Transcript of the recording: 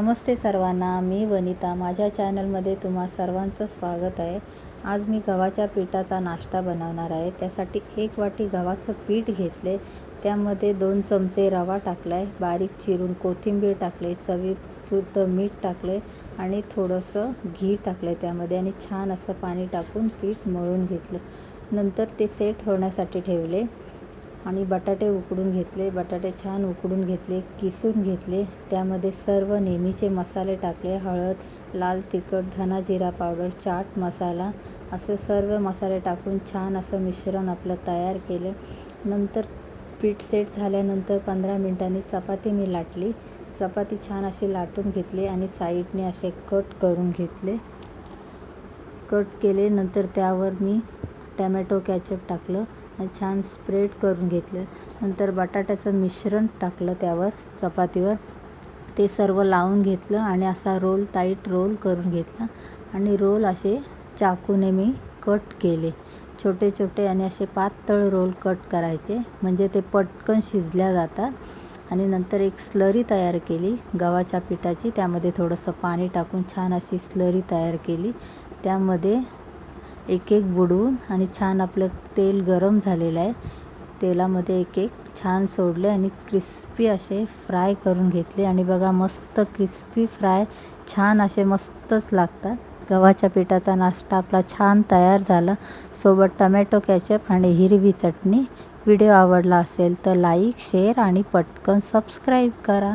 नमस्ते सर्वांना मी वनिता. माझ्या चॅनलमध्ये तुम्हा सर्वांचं स्वागत आहे. आज मी गव्हाच्या पिठाचा नाश्ता बनवणार आहे. त्यासाठी एक वाटी गव्हाचं पीठ घेतले. त्यामध्ये दोन चमचे रवा टाकला आहे बारीक चिरून कोथिंबीर टाकले चवीपुरतं मीठ टाकले आणि थोडंसं घी टाकलं त्यामध्ये आणि छान असं पाणी टाकून पीठ मळून घेतलं. नंतर ते सेट होण्यासाठी ठेवले. आणि बटाटे उकडून घेतले बटाटे छान उकडून घेतले किसून घेतले. त्यामध्ये सर्व नेहमीचे मसाले टाकले हळद लाल तिखट धना जिरा पावडर चाट मसाला असे सर्व मसाले टाकून छान असं मिश्रण आपलं तयार केले. नंतर पीठ सेट झाल्यानंतर पंधरा मिनटांनी चपाती मी लाटली. चपाती छान अशी लाटून घेतली आणि साईडने असे कट करून घेतले. कट केले नंतर त्यावर मी टॅमॅटो कॅचअप टाकलं. छान स्प्रेड करून घेतलं. नंतर बटाट्याचं मिश्रण टाकलं त्यावर चपातीवर. ते सर्व लावून घेतलं आणि असा रोल टाईट रोल करून घेतला. आणि रोल असे चाकूने मी कट केले. छोटे छोटे आणि असे पातळ रोल कट करायचे. म्हणजे ते पटकन शिजल्या जातात. आणि नंतर एक स्लरी तयार केली गव्हाच्या पिठाची. त्यामध्ये थोडंसं पाणी टाकून छान अशी स्लरी तयार केली. त्यामध्ये एक एक बुडवून आणि छान आपलं तेल गरम झालेलं आहे. तेलामध्ये एक एक छान सोडले आणि क्रिस्पी असे फ्राय करून घेतले. आणि बघा मस्त क्रिस्पी फ्राय छान असे मस्तच लागतात. गव्हाच्या पिठाचा नाश्ता आपला छान तयार झाला. सोबत टमॅटो कॅचअप आणि हिरवी चटणी. व्हिडिओ आवडला असेल तर लाईक शेअर आणि पटकन सबस्क्राईब करा.